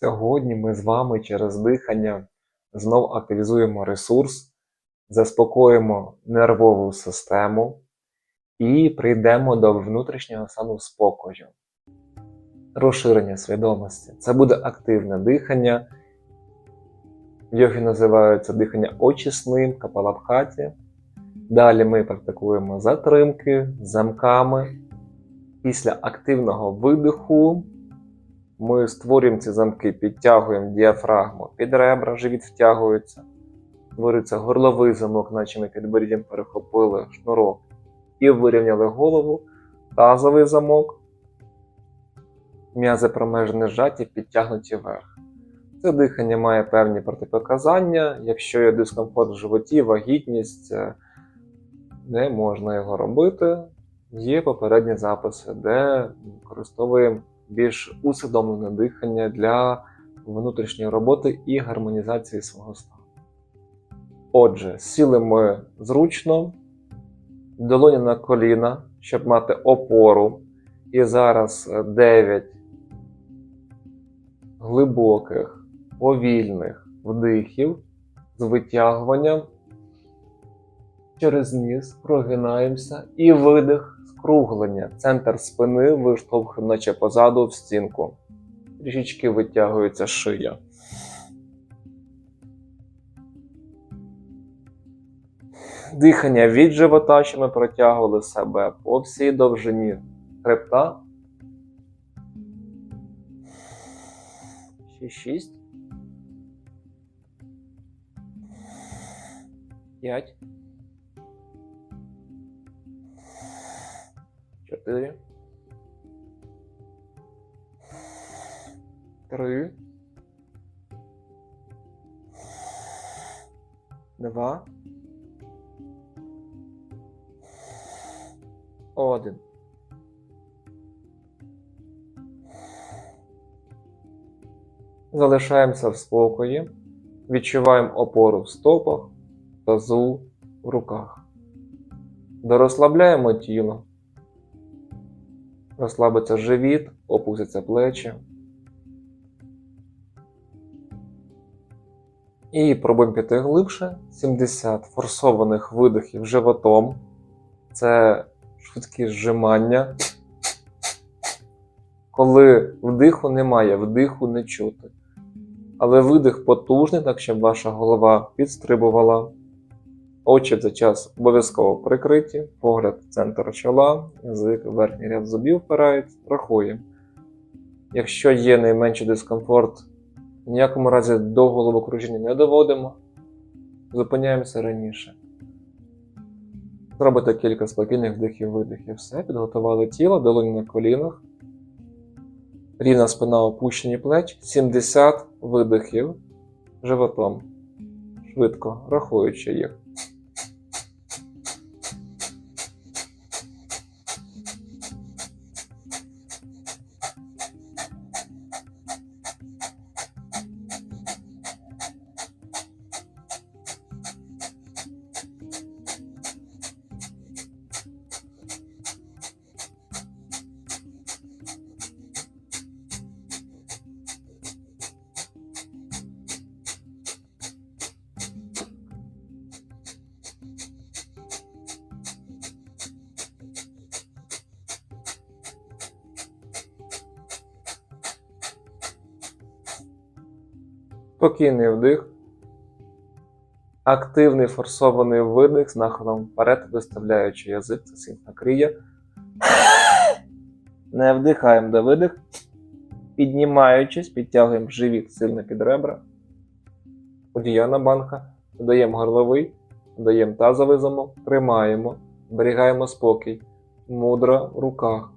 Сьогодні ми з вами через дихання знов активізуємо ресурс, заспокоїмо нервову систему і прийдемо до внутрішнього стану спокою. Розширення свідомості. Це буде активне дихання. В йогі називається дихання очисним, капалабхаті. Далі ми практикуємо затримки замками. Після активного видиху ми створюємо ці замки, підтягуємо діафрагму під ребра, живіт втягується. Створюється горловий замок, наче ми підборіддям перехопили шнурок і вирівняли голову, тазовий замок, м'язи промежини зжаті, підтягнуті вверх. Це дихання має певні протипоказання. Якщо є дискомфорт в животі, вагітність, е, не можна його робити. Є попередні записи, де використовуємо більш усвідомлене дихання для внутрішньої роботи і гармонізації свого стану. Отже, сіли ми зручно, долоні на коліна, щоб мати опору. І зараз 9 глибоких, повільних вдихів з витягуванням через ніс, прогинаємося і видих скруглення. Центр спини виштовхуємо, наче позаду в стінку. Трішечки витягується шия. Дихання від живота, що ми протягували себе по всій довжині хребта. Ще шість. П'ять. Чотири. Три. Два. Один. Залишаємося в спокої. Відчуваємо опору в стопах, тазу, в руках. Дорозслабляємо тіло. Розслабиться живіт, опустяться плечі. І пробуємо піти глибше. 70 форсованих видихів животом. Це швидкі зжимання. Коли вдиху немає, вдиху не чути. Але видих потужний, так щоб ваша голова підстрибувала. Очі цей час обов'язково прикриті, погляд в центр чола, язик, верхній ряд зубів впирається, рахуємо. Якщо є найменший дискомфорт, в ніякому разі до головокружіння не доводимо, зупиняємося раніше. Зробите кілька спокійних вдихів, видихів. Все, підготували тіло, долоні на колінах. Рівна спина опущені плеч, 70 видихів животом. Швидко рахуючи їх. Спокійний вдих. Активний форсований видих з нахилом вперед, виставляючи язик, це синь накриє. Не вдихаємо до видих. Піднімаючись, підтягуємо живіт сильно під ребра. Одіяна банка. Додаємо горловий, додаємо тазовий замок, тримаємо, зберігаємо спокій. Мудра в руках.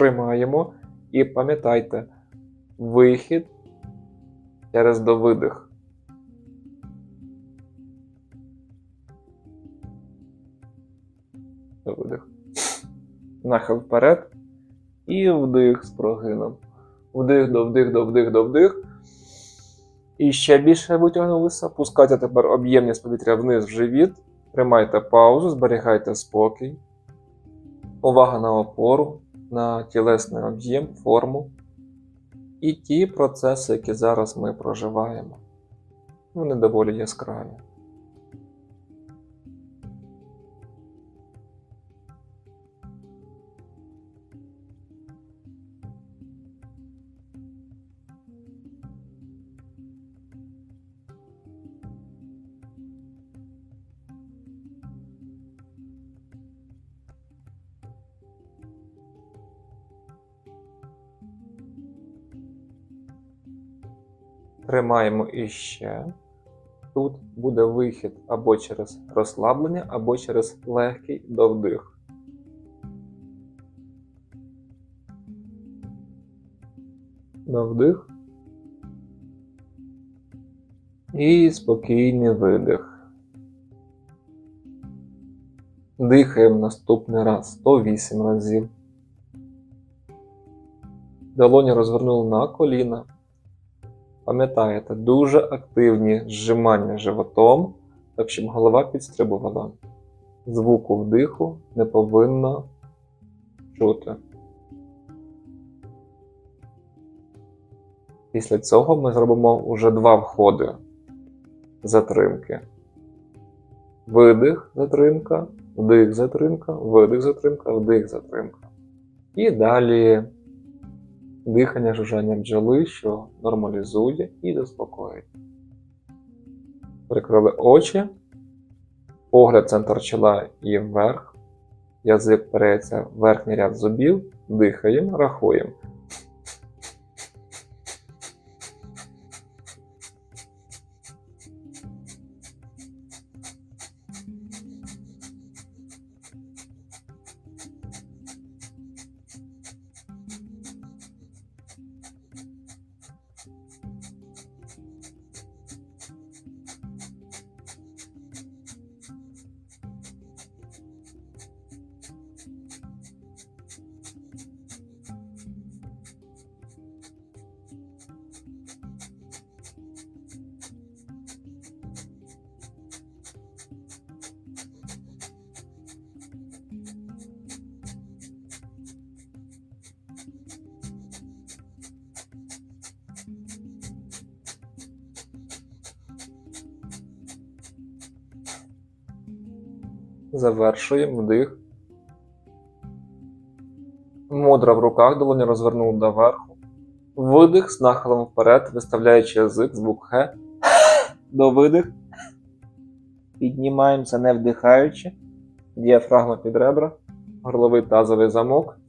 Тримаємо і пам'ятайте, вихід через довидих. Довидих. Нахил вперед. І вдих з прогином. Вдих до вдих до вдих до вдих. І ще більше витягнулися. Пускайте тепер об'ємність повітря вниз в живіт. Тримайте паузу, зберігайте спокій. Увага на опору, на тілесний об'єм, форму. І ті процеси, які зараз ми проживаємо. Вони доволі яскраві. Тримаємо іще. Тут буде вихід або через розслаблення, або через легкий довдих. Довдих. І спокійний видих. Дихаємо наступний раз 108 разів. Долоні розвернули на коліна. Пам'ятаєте, дуже активні зжимання животом, так щоб голова підстрибувала. Звуку вдиху не повинно чути. Після цього ми зробимо вже два входи затримки. Видих, затримка, вдих, затримка, видих, затримка, вдих, затримка. І далі дихання жужжання бджоли, що нормалізує і заспокоює. Прикрили очі, погляд центр чола і вверх. Язик переється в верхній ряд зубів, дихаємо, рахуємо. Завершуємо вдих. Мудра в руках, долоні розвернули доверху. Видих з нахилом вперед, виставляючи язик, звук Х. До видих. Піднімаємося не вдихаючи. Діафрагма під ребра. Горловий тазовий замок.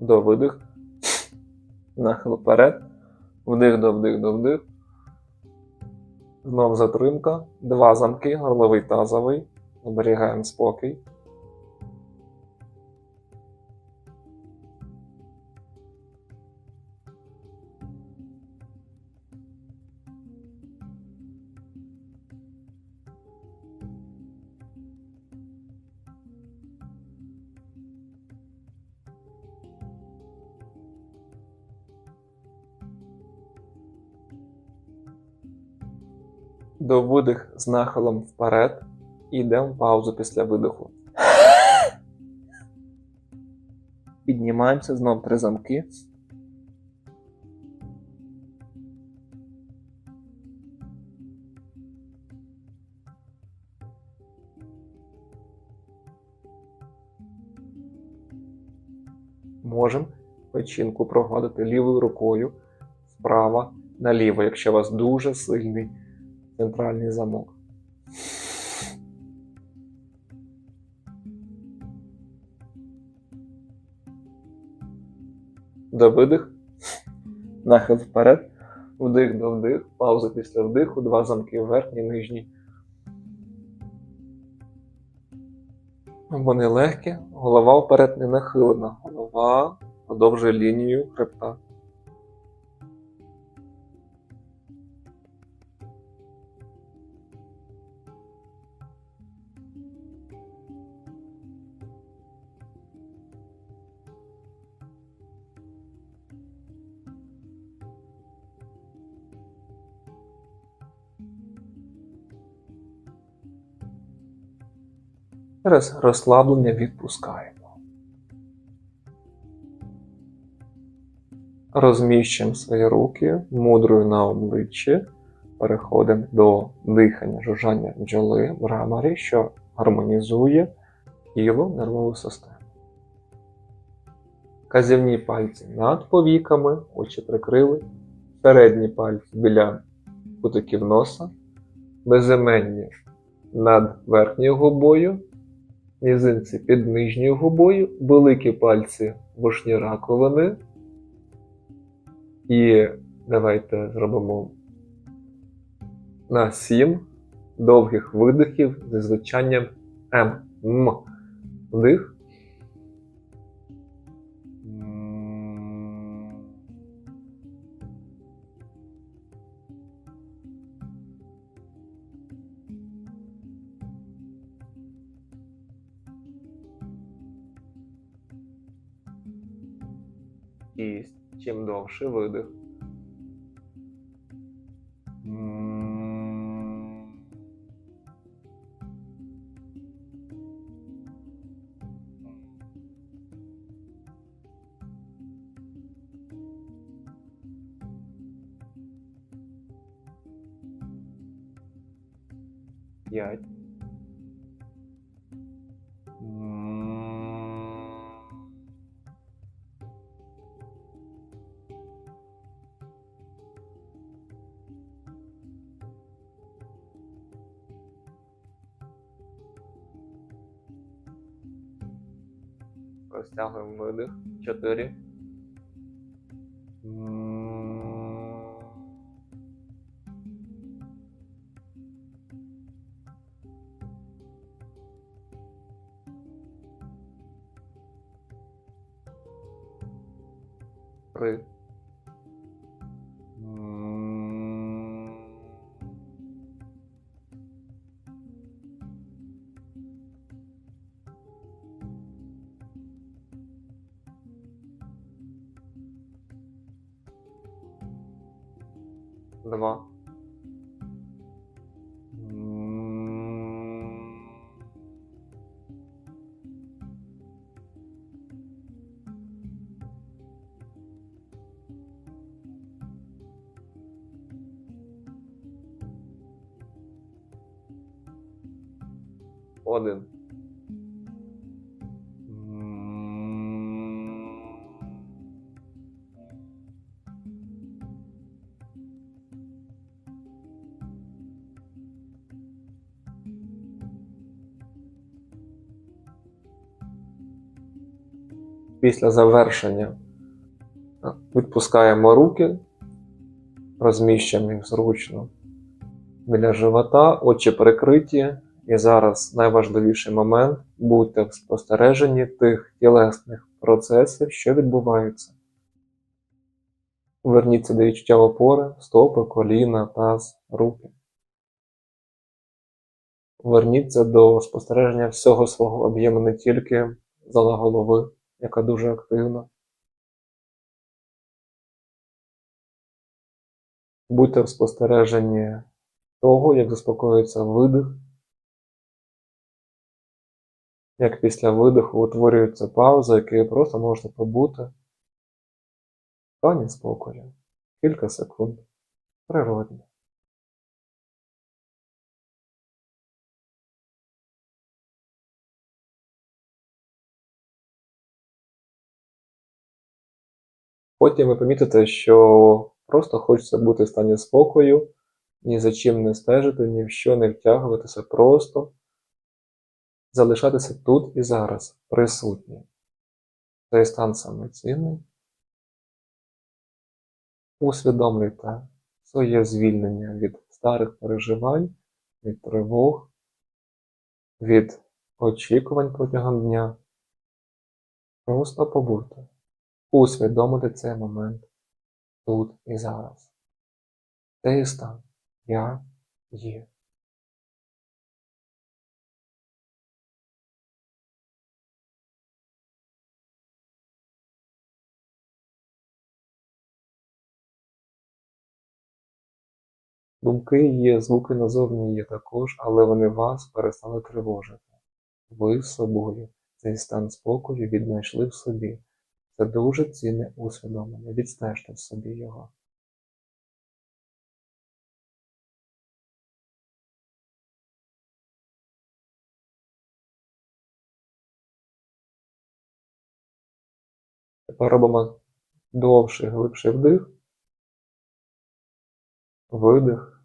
До видих. Нахил вперед. Вдих до вдих до вдих. Знов затримка. Два замки, горловий тазовий. Зберігаємо спокій. До видих з нахилом вперед. І йдемо паузу після видиху. Піднімаємося знов три замки. Можемо печінку прогладити лівою рукою справа наліво, якщо у вас дуже сильний центральний замок. До видих. Нахил вперед. Вдих до вдих. Пауза після вдиху. Два замки верхній, нижній. Вони легкі, голова вперед не нахилена. Голова продовжує лінію хребта. Через розслаблення відпускаємо. Розміщуємо свої руки мудрою на обличчі. Переходимо до дихання, жужжання бджоли в рамарі, що гармонізує тіло нервову систему. Казівні пальці над повіками, очі прикрили, середні пальці біля кутиків носа, безіменні над верхньою губою, мізинці під нижньою губою, великі пальці вушні раковини. І давайте зробимо на 7 довгих видихів зі звучанням М. М. Вдих. Чим видих. Розтягуємо видих. Чотири. Два. Один. Після завершення відпускаємо руки, розміщуємо їх зручно біля живота, очі прикриті. І зараз найважливіший момент будьте в спостереженні тих тілесних процесів, що відбуваються. Верніться до відчуття опори, стопи, коліна, таз, руки. Верніться до спостереження всього свого об'єму, не тільки зала голови, яка дуже активна. Будьте в спостереженні того, як заспокоюється видих, як після видиху утворюється пауза, якою просто можете побути стані спокою. Кілька секунд. Природні. Потім ви помітите, що просто хочеться бути в стані спокою, ні за чим не стежити, ні в що не втягуватися, просто залишатися тут і зараз, присутні. Цей стан саме цінний. Усвідомлюйте своє звільнення від старих переживань, від тривог, від очікувань протягом дня. Просто побути, усвідомити цей момент тут і зараз. Цей стан я є. Думки є, звуки назовні є також, але вони вас перестали тривожити. Ви з собою цей стан спокою віднайшли в собі. Це дуже цінне усвідомлення. Відстежте в собі його. Тепер робимо довший, глибший вдих, видих.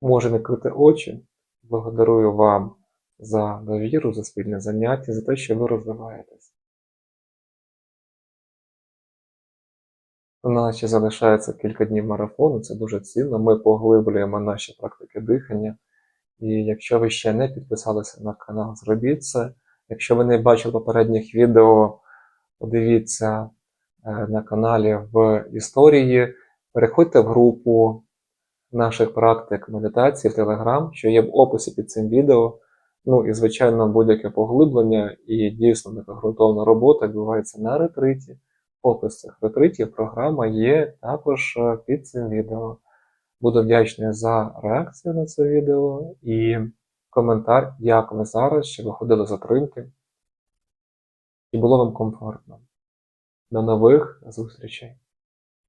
Може не крити очі. Благодарую вам за довіру, за спільне заняття, за те, що ви розвиваєтесь. У нас ще залишається кілька днів марафону, це дуже цінно. Ми поглиблюємо наші практики дихання. І якщо ви ще не підписалися на канал, зробіть це. Якщо ви не бачили попередніх відео, подивіться е, на каналі в історії. Переходьте в групу наших практик медитації в Telegram, що є в описі під цим відео. Ну і, звичайно, будь-яке поглиблення і дійсно така ґрунтовна робота відбувається на ретриті. Опис цих ретритів, програма є також е, під цим відео. Буду вдячний за реакцію на це відео і коментар, як ви зараз, чи виходили затримки, і було вам комфортно. До нових зустрічей!